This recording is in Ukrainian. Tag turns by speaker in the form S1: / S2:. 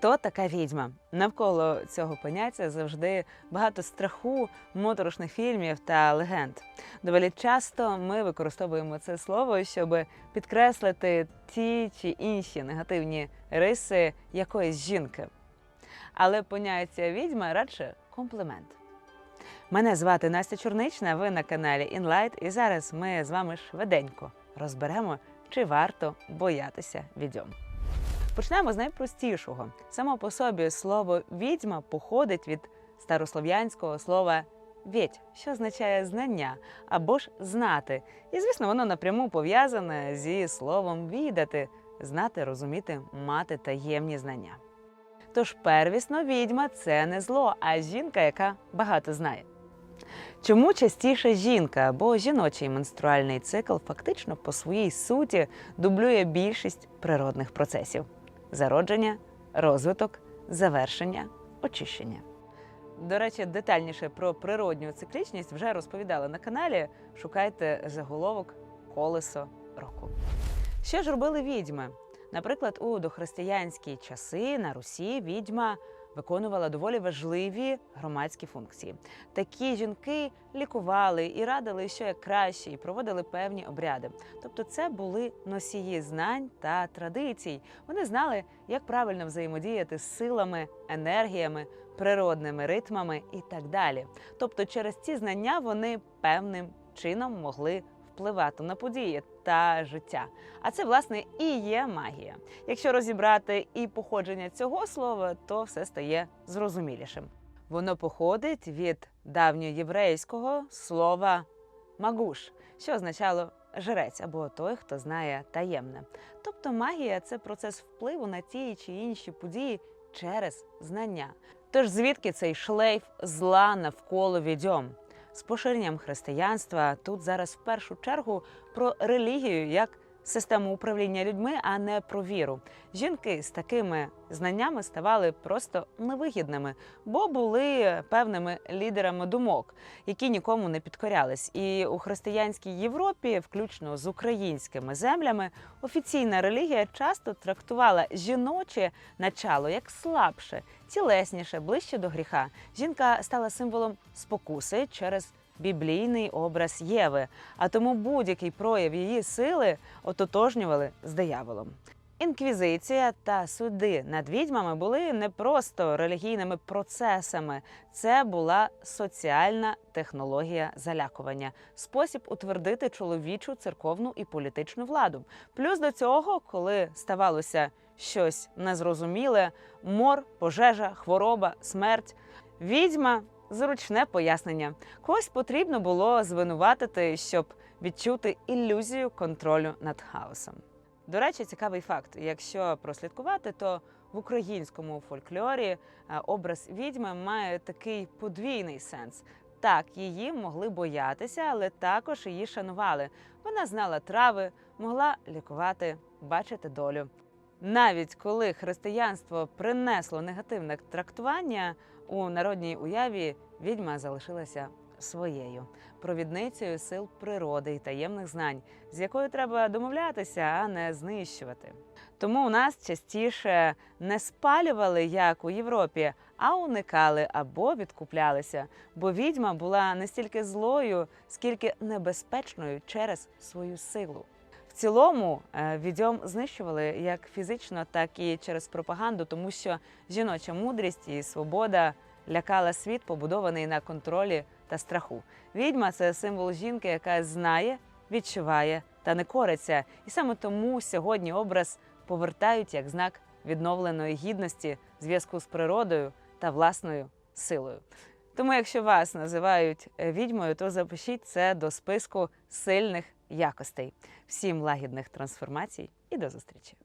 S1: Хто така відьма? Навколо цього поняття завжди багато страху, моторошних фільмів та легенд. Доволі часто ми використовуємо це слово, щоб підкреслити ті чи інші негативні риси якоїсь жінки. Але поняття відьма радше комплімент. Мене звати Настя Чорнична. Ви на каналі InLight, і зараз ми з вами швиденько розберемо, чи варто боятися відьом. Почнемо з найпростішого. Само по собі слово відьма походить від старослов'янського слова «вєть», що означає знання або ж знати. І, звісно, воно напряму пов'язане зі словом відати, знати, розуміти, мати таємні знання. Тож первісно відьма це не зло, а жінка, яка багато знає. Чому частіше жінка або жіночий менструальний цикл фактично по своїй суті дублює більшість природних процесів: зародження, розвиток, завершення, очищення. До речі, детальніше про природню циклічність вже розповідала на каналі. Шукайте заголовок Колесо року. Що ж робили відьми? Наприклад, у дохристиянські часи на Русі відьма виконувала доволі важливі громадські функції. Такі жінки лікували і радили, що як краще, і проводили певні обряди. Тобто, це були носії знань та традицій. Вони знали, як правильно взаємодіяти з силами, енергіями, природними ритмами і так далі. Тобто, через ці знання вони певним чином могли впливати на події та життя. А це власне і є магія. Якщо розібрати і походження цього слова, то все стає зрозумілішим. Воно походить від давньоєврейського слова магуш, що означало жрець або той, хто знає таємне. Тобто магія це процес впливу на ті чи інші події через знання. Тож звідки цей шлейф зла навколо відьом? З поширенням християнства. Тут зараз в першу чергу про релігію як систему управління людьми, а не про віру. Жінки з такими знаннями ставали просто невигідними, бо були певними лідерами думок, які нікому не підкорялись. І у християнській Європі, включно з українськими землями, офіційна релігія часто трактувала жіноче начало як слабше, тілесніше, ближче до гріха. Жінка стала символом спокуси через біблійний образ Єви, а тому будь-який прояв її сили ототожнювали з дияволом. Інквізиція та суди над відьмами були не просто релігійними процесами, це була соціальна технологія залякування, спосіб утвердити чоловічу церковну і політичну владу. Плюс до цього, коли ставалося щось незрозуміле, мор, пожежа, хвороба, смерть, відьма зручне пояснення. Когось потрібно було звинуватити, щоб відчути ілюзію контролю над хаосом. До речі, цікавий факт: якщо прослідкувати, то в українському фольклорі е, образ відьми має такий подвійний сенс. Так, її могли боятися, але також її шанували. Вона знала трави, могла лікувати, бачити долю. Навіть коли християнство принесло негативне трактування у народній уяві, відьма залишилася своєю провідницею сил природи і таємних знань, з якою треба домовлятися, а не знищувати. Тому у нас частіше не спалювали, як у Європі, а уникали або відкуплялися, бо відьма була не стільки злою, скільки небезпечною через свою силу. В цілому е, відьом знищували як фізично, так і через пропаганду, тому що жіноча мудрість і свобода лякала світ, побудований на контролі та страху. Відьма це символ жінки, яка знає, відчуває та не кориться. І саме тому сьогодні образ повертають як знак відновленої гідності, зв'язку з природою та власною силою. Тому, якщо вас називають е, відьмою, то запишіть це до списку сильних якостей. Всім лагідних трансформацій і до зустрічі!